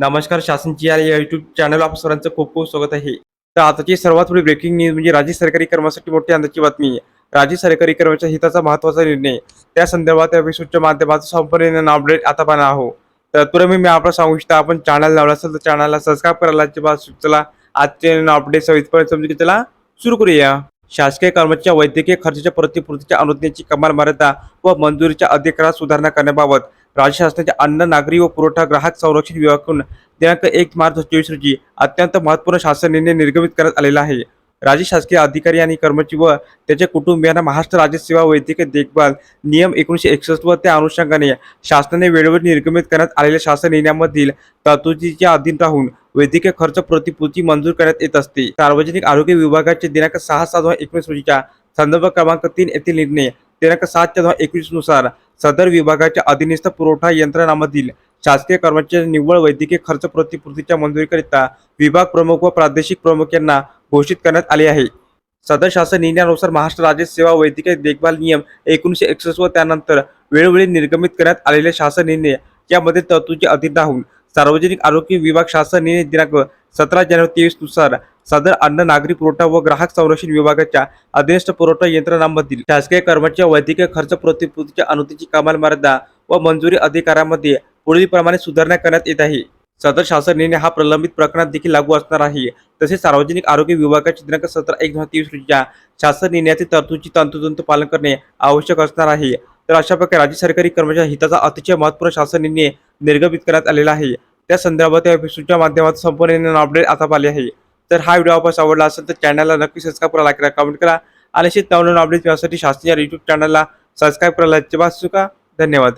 नमस्कार शासनची या YouTube channel आप सर्वांचं खूप खूप स्वागत आहे. तर आताची सर्वात पुढे ब्रेकिंग न्यूज म्हणजे राज्य सरकारी कर्मासाठी मोठी आनंदाची बातमी. राज्य सरकारी कर्मचारी हिताचा महत्त्वाचा निर्णय. त्या संदर्भात या एपिसोडच्या माध्यमातून संपूर्ण अपडेट आता पाहणार आहोत तर तुरंत मी आपला सांगू इच्छितो आपण चॅनल लावला असेल तर चॅनलला सबस्क्राईब करायला अजिबात सुचला आजचे अपडेट सविस्तर समजून त्याला सुरू करूया. शासकीय कर्मचाऱ्या वैद्यकीय खर्चाच्या प्रतिपूर्तीच्या अनुज्ञेची कमाल मर्यादा व मंजुरीच्या अधिकारात सुधारणा करण्याबाबत राज्य शासनाच्या अन्न नागरी व पुरवठा ग्राहक संरक्षण विभागाकडून दिनांक एक मार्च चोवीस रोजी अत्यंत महत्त्वपूर्ण शासन निर्णय निर्गमित करण्यात आलेला आहे. राज्य शासकीय अधिकारी आणि कर्मचारी व त्याच्या कुटुंबियांना महाराष्ट्र राज्य सेवा वैद्यकीय देखभाल नियम एकोणीसशे एकसष्ट व त्या अनुषंगाने शासनाने वेळोवेळी निर्गमित करण्यात आलेल्या शासन निर्णयामधील तरतुदीच्या अधीन राहून वैद्यकीय खर्च प्रतिपूर्ती मंजूर करण्यात येत असते. सार्वजनिक आरोग्य विभागाचे दिनांक सहा सात दोन एकोणीस रोजीच्या संदर्भ क्रमांक तीन येथील निर्णय दिनांक सात दोन एकवीसनुसार सदर विभागाच्या अधीनस्थ पुरवठा यंत्रणामधील शासकीय कर्मचारी निव्वळ वैद्यकीय खर्च प्रतिपूर्तीच्या मंजुरीकरिता विभाग प्रमुख व प्रादेशिक प्रमुख यांना घोषित करण्यात आले आहे. सदर शासन निर्णयानुसार महाराष्ट्र राज्य सेवा वैद्यकीय देखभाल नियम एकोणीशे एकसष्ट व त्यानंतर वेळोवेळी निर्गमित करण्यात आलेले शासन निर्णय यामध्ये तरतुदी अधीन राहून सार्वजनिक आरोग्य विभाग शासन निर्णय दिनांक सतरा जानेवारी तेवीसनुसार सदर अन्न नागरी पुरवठा व ग्राहक संरक्षण विभागाच्या अधीनस्थ पुरवठा यंत्रणांमधील शासकीय कर्मचारी वैद्यकीय खर्च प्रतिपूर्तीच्या अनुतीची कमाल मर्यादा व मंजुरी अधिकारामध्ये पुढीलप्रमाणे सुधारणा करण्यात येत आहे. सदर शासन निर्णय हा प्रलंबित प्रकरणात देखील लागू असणार आहे. तसेच सार्वजनिक आरोग्य विभागाच्या दिनांक सतरा एक दोन हजार तेवीस रोजीच्या शासन निर्णयातील तरतुदीची तंतोतंत पालन करणे आवश्यक असणार आहे. तर अशा प्रकारे राज्य सरकारी कर्मचारी हिताचा अतिशय महत्त्वपूर्ण शासन निर्णय निर्गमित करण्यात आलेला आहे. त्या संदर्भात या एपिसोडच्या माध्यमातून संपूर्ण अपडेट आता आले आहे. तर हा व्हिडिओ आपण आवडला असेल तर चॅनलला नक्की सबस्क्राईब करा लाईक करा कमेंट करा. आणि अशी नवनवीन अपडेट मिळण्यासाठी शासनाच्या युट्यूब चॅनलला सबस्क्राईब करायला अजिबात चुका धन्यवाद.